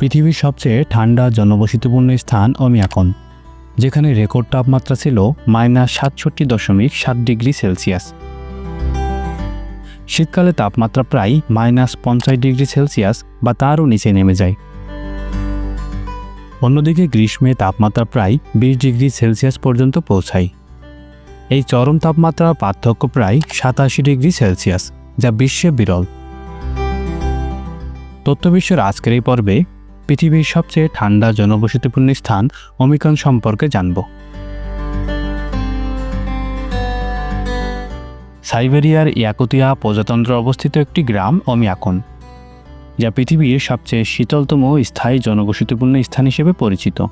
পৃথিবীর সবচেয়ে ঠান্ডা, জনবসতিপূর্ণ স্থান অমিয়াকন, যেখানে রেকর্ড তাপমাত্রা ছিল মাইনাস সাতষট্টি দশমিক সাত ডিগ্রি সেলসিয়াস। শীতকালে তাপমাত্রা প্রায় মাইনাস পঞ্চাশ ডিগ্রি সেলসিয়াস বা তারও নিচে নেমে যায়। অন্যদিকে গ্রীষ্মে তাপমাত্রা প্রায় বিশ ডিগ্রি সেলসিয়াস পর্যন্ত পৌঁছায়। এই চরম তাপমাত্রার পার্থক্য প্রায় সাতাশি ডিগ্রি সেলসিয়াস, যা বিশ্বে বিরল। তথ্যবিশ্বের আজকের এই পর্বে পৃথিবীর সবচেয়ে ঠান্ডা, জনবসতিপূর্ণ স্থান অমিকন সম্পর্কে জানব। সাইবেরিয়ার ইয়াকুতিয়া প্রজাতন্ত্রে অবস্থিত একটি গ্রাম অমিয়াকন যা পৃথিবীর সবচেয়ে শীতলতম স্থায়ী জনবসতিপূর্ণ স্থান হিসেবে পরিচিত।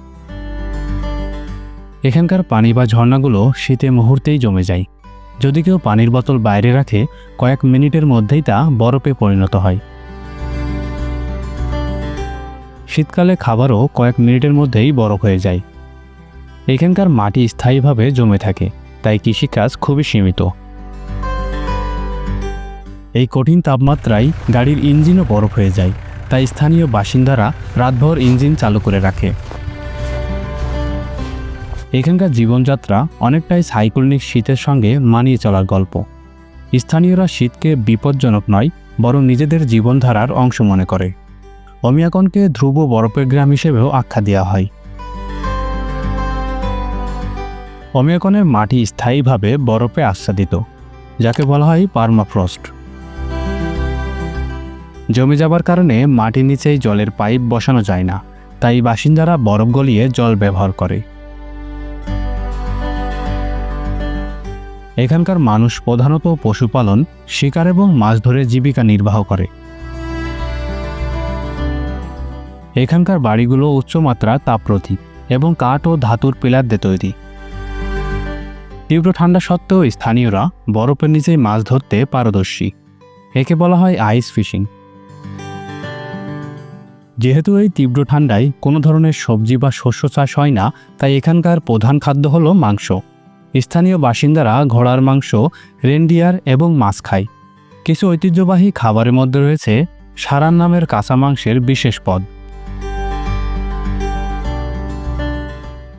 এখানকার পানি বা ঝর্ণাগুলো শীতে মুহূর্তেই জমে যায়। যদি কেউ পানির বোতল বাইরে রাখে, কয়েক মিনিটের মধ্যেই তা বরফে পরিণত হয়। শীতকালে খাবারও কয়েক মিনিটের মধ্যেই বরফ হয়ে যায়। এখানকার মাটি স্থায়ীভাবে জমে থাকে, তাই কৃষিকাজ খুবই সীমিত। এই কঠিন তাপমাত্রায় গাড়ির ইঞ্জিনও বরফ হয়ে যায়, তাই স্থানীয় বাসিন্দারা রাতভর ইঞ্জিন চালু করে রাখে। এখানকার জীবনযাত্রা অনেকটাই সাইক্লোনিক শীতের সঙ্গে মানিয়ে চলার গল্প। স্থানীয়রা শীতকে বিপজ্জনক নয়, বরং নিজেদের জীবনধারার অংশ মনে করে। অমিয়াকনকে ধ্রুব বরফের গ্রাম হিসেবেও আখ্যা দেওয়া হয়। অমিয়াকনের মাটি স্থায়ীভাবে বরফে আচ্ছাদিত, যাকে বলা হয় পার্মাফ্রস্ট। জমে যাবার কারণে মাটির নিচেই জলের পাইপ বসানো যায় না, তাই বাসিন্দারা বরফ গলিয়ে জল ব্যবহার করে। এখানকার মানুষ প্রধানত পশুপালন, শিকার এবং মাছ ধরে জীবিকা নির্বাহ করে। এখানকার বাড়িগুলো উচ্চমাত্রা তাপপ্রতি এবং কাঠ ও ধাতুর পিলার দিয়ে তৈরি। তীব্র ঠান্ডা সত্ত্বেও স্থানীয়রা বরফের নিচেই মাছ ধরতে পারদর্শী। একে বলা হয় আইস ফিশিং যেহেতু এই তীব্র ঠান্ডায় কোনো ধরনের সবজি বা শস্য চাষ হয় না, তাই এখানকার প্রধান খাদ্য হল মাংস। স্থানীয় বাসিন্দারা ঘোড়ার মাংস, রেন্ডিয়ার এবং মাছ খায়। কিছু ঐতিহ্যবাহী খাবারের মধ্যে রয়েছে সারান নামের কাঁচা মাংসের বিশেষ পদ।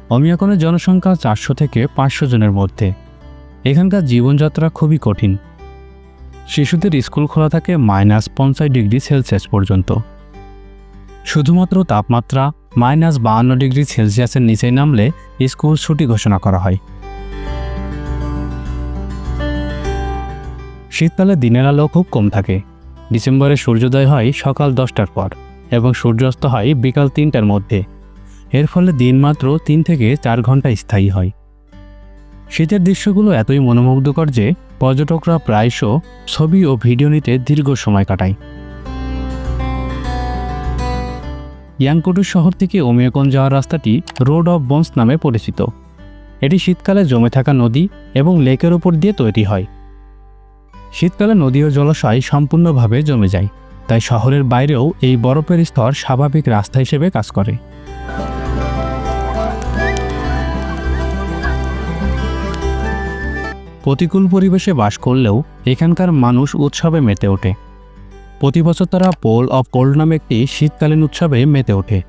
অমিয়াকনের জনসংখ্যা চারশো থেকে পাঁচশো জনের মধ্যে। এখানকার জীবনযাত্রা খুবই কঠিন। শিশুদের স্কুল খোলা থাকে মাইনাস পঞ্চাশ ডিগ্রি সেলসিয়াস পর্যন্ত। শুধুমাত্র তাপমাত্রা মাইনাস বাহান্ন ডিগ্রি সেলসিয়াসের নিচে নামলে স্কুল ছুটি ঘোষণা করা হয়। শীতকালে দিনের আলো খুব কম থাকে। ডিসেম্বরে সূর্যোদয় হয় সকাল দশটার পর এবং সূর্যাস্ত হয় বিকাল তিনটার মধ্যে। এর ফলে দিন মাত্র তিন থেকে চার ঘণ্টা স্থায়ী হয়। শীতের দৃশ্যগুলো এতই মনোমুগ্ধকর যে পর্যটকরা প্রায়শ ছবি ও ভিডিও নিতে দীর্ঘ সময় কাটায়। ইয়াংকুটু শহর থেকে ওমিয়াকন যাওয়ার রাস্তাটি রোড অফ বন্স নামে পরিচিত। এটি শীতকালে জমে থাকা নদী এবং লেকের উপর দিয়ে তৈরি হয়। শীতকালে নদী ও জলাশয় সম্পূর্ণভাবে জমে যায়, তাই শহরের বাইরেও এই বরফের স্তর স্বাভাবিক রাস্তা হিসেবে কাজ করে। প্রতিকূল পরিবেশে বাস করলেও এখানকার মানুষ উৎসবে মেতে ওঠে। প্রতি বছর তারা পোল অফ কোল্ড নামে একটি শীতকালীন উৎসবে মেতে ওঠে।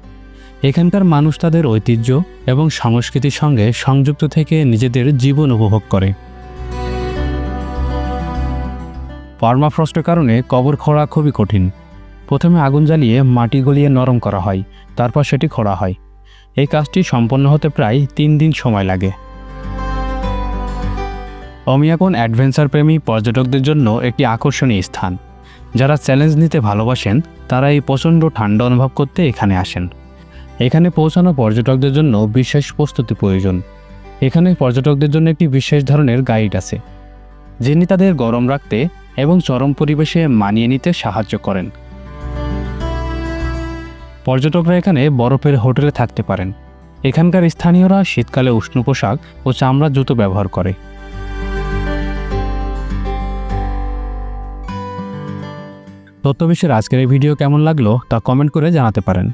এখানকার মানুষ তাদের ঐতিহ্য এবং সংস্কৃতির সঙ্গে সংযুক্ত থেকে নিজেদের জীবন উপভোগ করে। পার্মাফ্রস্টের কারণে কবর খোঁড়া খুবই কঠিন। প্রথমে আগুন জ্বালিয়ে মাটি গলিয়ে নরম করা হয়, তারপর সেটি খোঁড়া হয়। এই কাজটি সম্পন্ন হতে প্রায় তিন দিন সময় লাগে। অমিয়াকন অ্যাডভেঞ্চার প্রেমী পর্যটকদের জন্য একটি আকর্ষণীয় স্থান। যারা চ্যালেঞ্জ নিতে ভালোবাসেন, তারা এই প্রচণ্ড ঠান্ডা অনুভব করতে এখানে আসেন। এখানে পৌঁছানো পর্যটকদের জন্য বিশেষ প্রস্তুতি প্রয়োজন। এখানে পর্যটকদের জন্য একটি বিশেষ ধরনের গাইড আছে, যিনি তাদের গরম রাখতে এবং চরম পরিবেশে মানিয়ে নিতে সাহায্য করেন। পর্যটকরা এখানে বরফের হোটেলে থাকতে পারেন। এখানকার স্থানীয়রা শীতকালে উষ্ণ পোশাক ও চামড়ার জুতো ব্যবহার করে। তথ্যবিশ্বের আজকের এই ভিডিও কেমন লাগল তা কমেন্ট করে জানাতে পারেন।